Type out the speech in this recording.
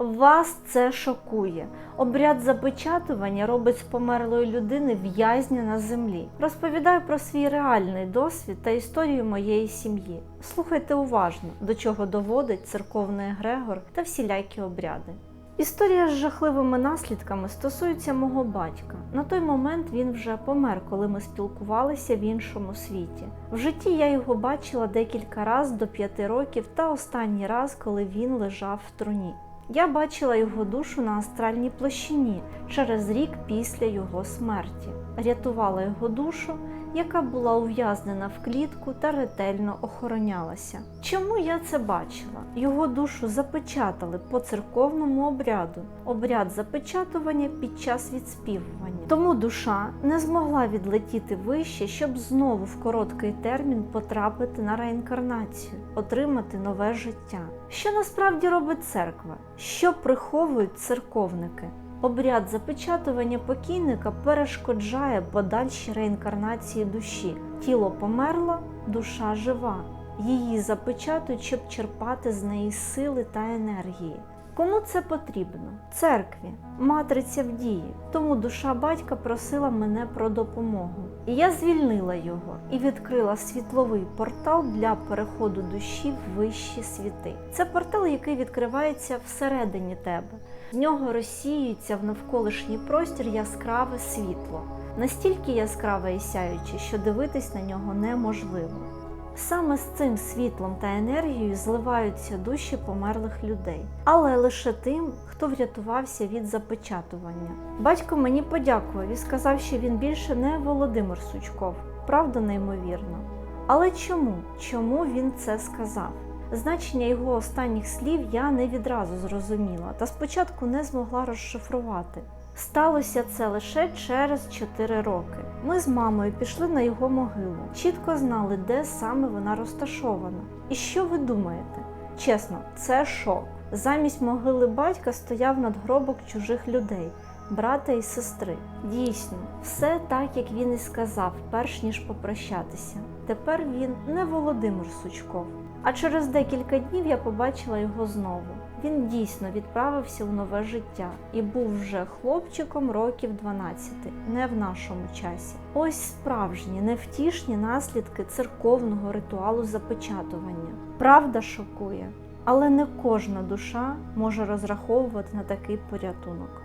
Вас це шокує. Обряд запечатування робить з померлої людини в'язня на землі. Розповідаю про свій реальний досвід та історію моєї сім'ї. Слухайте уважно, до чого доводить церковний егрегор та всілякі обряди. Історія з жахливими наслідками стосується мого батька. На той момент він вже помер, коли ми спілкувалися в іншому світі. В житті я його бачила декілька разів до п'яти років та останній раз, коли він лежав в труні. Я бачила його душу на астральній площині через рік після його смерті. Рятувала його душу, яка була ув'язнена в клітку та ретельно охоронялася. Чому я це бачила? Його душу запечатали по церковному обряду, обряд запечатування під час відспівування. Тому душа не змогла відлетіти вище, щоб знову в короткий термін потрапити на реінкарнацію, отримати нове життя. Що насправді робить церква? Що приховують церковники? Обряд запечатування покійника перешкоджає подальшій реінкарнації душі. Тіло померло, душа жива. Її запечатують, щоб черпати з неї сили та енергії. Кому це потрібно? Церкві, матриця в дії. Тому душа батька просила мене про допомогу. І я звільнила його і відкрила світловий портал для переходу душі в вищі світи. Це портал, який відкривається всередині тебе. З нього розсіюється в навколишній простір яскраве світло, настільки яскраве і сяюче, що дивитись на нього неможливо. Саме з цим світлом та енергією зливаються душі померлих людей, але лише тим, хто врятувався від запечатування. Батько мені подякував і сказав, що він більше не Володимир Сучков. Правда, неймовірно. Але чому? Чому він це сказав? Значення його останніх слів я не відразу зрозуміла та спочатку не змогла розшифрувати. Сталося це лише через 4 роки. Ми з мамою пішли на його могилу, чітко знали, де саме вона розташована. І що ви думаєте? Чесно, це шок. Замість могили батька стояв надгробок чужих людей, брата і сестри. Дійсно, все так, як він і сказав, перш ніж попрощатися. Тепер він не Володимир Сучков. А через декілька днів я побачила його знову. Він дійсно відправився у нове життя і був вже хлопчиком років 12, не в нашому часі. Ось справжні невтішні наслідки церковного ритуалу запечатування. Правда шокує, але не кожна душа може розраховувати на такий порятунок.